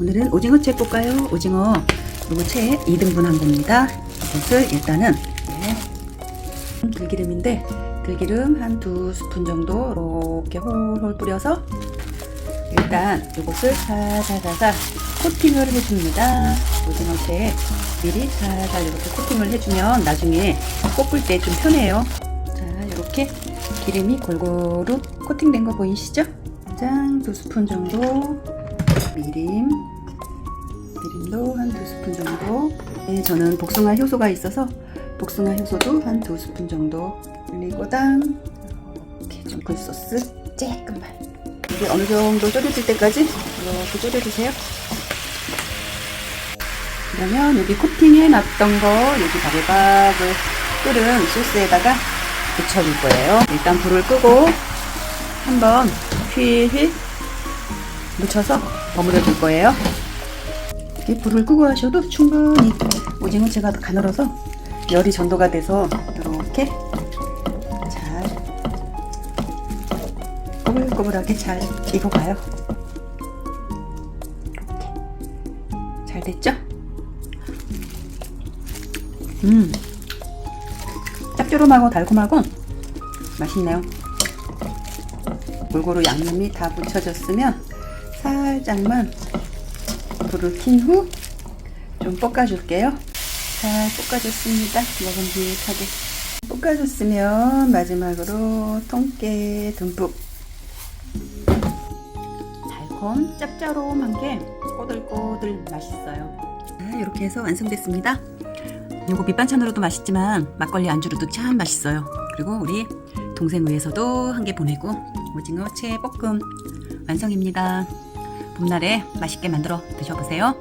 오늘은 오징어채 볶아요. 오징어 채 2등분 한 겁니다. 이것을 일단은 네. 들기름인데 들기름 한 두 스푼 정도 이렇게 홀홀 뿌려서 일단 이것을 살살살살 코팅을 해줍니다. 오징어채에 미리 살살 이렇게 코팅을 해주면 나중에 볶을 때 좀 편해요. 자 이렇게 기름이 골고루 코팅된 거 보이시죠? 짠 두 스푼 정도 미림 미림도 한 두 스푼 정도. 네, 저는 복숭아 효소가 있어서 복숭아 효소도 한 두 스푼 정도 그리고당 이렇게 좀 굴소스 조금만. 이게 어느 정도 졸여질 때까지 이렇게 졸여주세요. 그러면 여기 코팅해 놨던 거 여기 바글바글 끓은 소스에다가 묻혀줄 거예요. 일단 불을 끄고 한번 휘휘 묻혀서 버무려 줄 거예요 이렇게 불을 끄고 하셔도 충분히 오징어채가 가늘어서 열이 전도가 돼서 이렇게 잘 꼬불꼬불하게 잘 익어가요. 이렇게 잘 됐죠? 음, 짭조름하고 달콤하고 맛있네요. 골고루 양념이 다 묻혀졌으면 살짝만 불을 킨 후 좀 볶아줄게요. 잘 볶아줬습니다. 먹음직하게 볶아줬으면 마지막으로 통깨 듬뿍 달콤 짭짤한 게 꼬들꼬들 맛있어요. 자, 이렇게 해서 완성됐습니다. 요거 밑반찬으로도 맛있지만 막걸리 안주로도 참 맛있어요. 그리고 우리 동생 위해서도 한 개 보내고 오징어 채 볶음 완성입니다. 봄날에 맛있게 만들어 드셔보세요.